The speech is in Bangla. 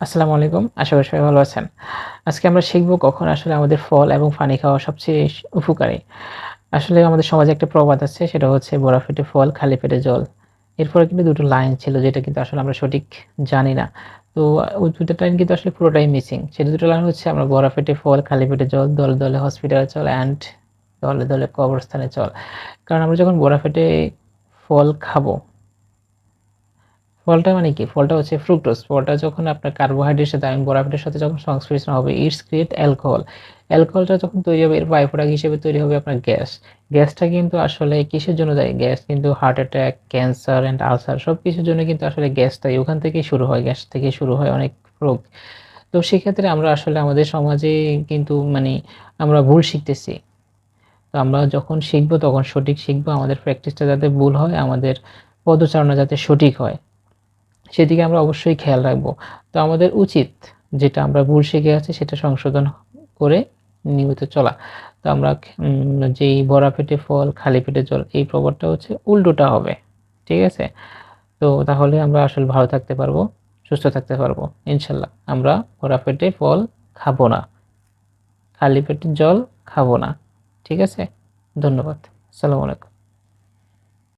আসসালামু আলাইকুম। আশা করি সবাই ভালো আছেন। আজকে আমরা শিখব কখন আসলে আমাদের ফল এবং পানি খাওয়া সবচেয়ে উপকারী। আসলে আমাদের সমাজে একটা প্রবাদ আছে, সেটা হচ্ছে বড়া পেটে ফল, খালি পেটে জল। এরপরে কিন্তু দুটো লাইন ছিল যেটা কিন্তু আসলে আমরা সঠিক জানি না। তো ওই দুটো লাইন কিন্তু আসলে পুরোটাই মিসিং। সেই দুটো লাইন হচ্ছে আমরা বড়া পেটে ফল, খালি পেটে জল, দলে দলে হসপিটালে চল অ্যান্ড দলে দলে কবরস্থানে চল। কারণ আমরা যখন বড়া পেটে ফল খাব ফলটা মানে কি? ফলটা হচ্ছে ফ্রুক্টোজ ফলটা যখন আপনার কার্বোহাইড্রেটের সাথে আমি বরফের সাথে যখন সংশ্লেষণ হবে ইটস ক্রিয়েট অ্যালকোহল অ্যালকোহলটা যখন তৈরি হবে, এর বাই প্রোডাক্ট হিসেবে তৈরি হবে আপনার গ্যাস। গ্যাসটা কিন্তু আসলে কিসের জন্য দেয়? গ্যাস কিন্তু heart attack cancer and ulcer সব কিছুর জন্য কিন্তু আসলে গ্যাসটাই ওখান থেকেই শুরু হয়, গ্যাস থেকে শুরু হয় অনেক রোগ। তো সেক্ষেত্রে আমরা আসলে আমাদের সমাজে কিন্তু মানে আমরা ভুল শিখতেছি। তো আমরা যখন শিখব তখন সঠিক শিখব, আমাদের প্র্যাকটিসটা যাতে ভুল হয়, আমাদের পদচারণা যাতে সঠিক হয়। সেদিকে আমরা অবশ্যই খেয়াল রাখব। তো আমাদের উচিত যেটা আমরা ভুল শিখে আছি সেটা সংশোধন করে নিয়মিত চলা। তো আমরা যেই ভরা পেটে ফল, খালি পেটে জল, এই প্রবাদটা হচ্ছে উল্টোটা হবে। ঠিক আছে? তো তাহলে আমরা আসলে ভালো থাকতে পারব, সুস্থ থাকতে পারব, ইনশাল্লাহ। আমরা ভরা পেটে ফল খাব না। খালি পেটে জল খাব না। ঠিক আছে? ধন্যবাদ। আসসালামু আলাইকুম।